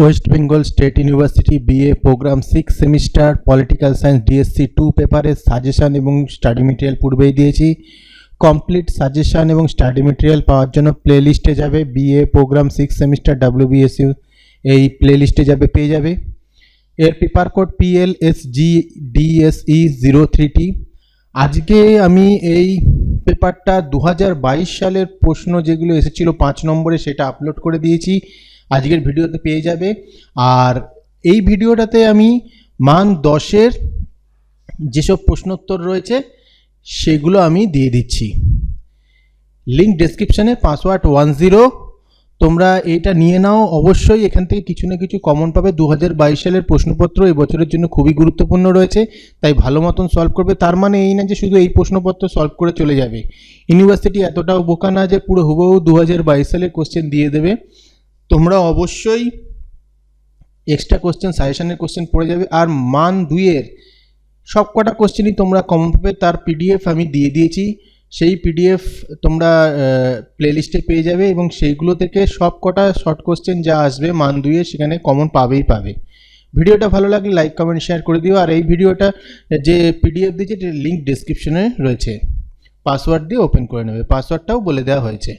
West Bengal state university BA programme six semester political science DSC two পেপারের suggestion এবং study material পূর্বেই দিয়েছি। Complete suggestion এবং study material পাওয়ার জন্য প্লে লিস্টে যাবে। BA programme six semester WBSU এই প্লে লিস্টে যাবে, পেয়ে যাবে। এর paper code PL S G DSE zero thirty আজকে আমি এই পেপারটা দু হাজার বাইশ সালের প্রশ্ন যেগুলো এসেছিল পাঁচ নম্বরে সেটা আপলোড করে দিয়েছি। আজকের ভিডিওতে পেয়ে যাবে। আর এই ভিডিওটাতে আমি মান দশের যেসব প্রশ্নোত্তর রয়েছে, সেগুলো আমি দিয়ে দিচ্ছি। লিঙ্ক ডেসক্রিপশানে পাসওয়ার্ড ওয়ান জিরো তোমরা এটা নিয়ে নাও। অবশ্যই এখান থেকে কিছু না কিছু কমন পাবে। দু হাজার বাইশ সালের প্রশ্নপত্র এই বছরের জন্য খুবই গুরুত্বপূর্ণ রয়েছে। তাই ভালো মতন সলভ করবে। তার মানে এই না যে শুধু এই প্রশ্নপত্র সলভ করে চলে যাবে। ইউনিভার্সিটি এতটাও বোকা না যে পুরো হুবহু দু হাজার বাইশ সালের কোশ্চেন দিয়ে দেবে। তোমরা অবশ্যই এক্সট্রা কোশ্চেন সাজেশনের কোশ্চেন পড়ে যাবে। আর মান দুইয়ের সব কটা কোশ্চেনই তোমরা কমন পাবে তার পিডিএফ আমি দিয়ে দিয়েছি। সেই পিডিএফ তোমরা প্লেলিস্টে পেয়ে যাবে এবং সেইগুলো থেকে সব কটা শর্ট কোশ্চেন যা আসবে, মান দুইয়ে সেখানে কমন পাবেই পাবে। ভিডিওটা ভালো লাগলে লাইক কমেন্ট শেয়ার করে দিও। আর এই ভিডিওটা যে পিডিএফ দিয়েছে লিঙ্ক ডিসক্রিপশনে রয়েছে। পাসওয়ার্ড দিয়ে ওপেন করে নেবে। পাসওয়ার্ডটাও বলে দেওয়া হয়েছে।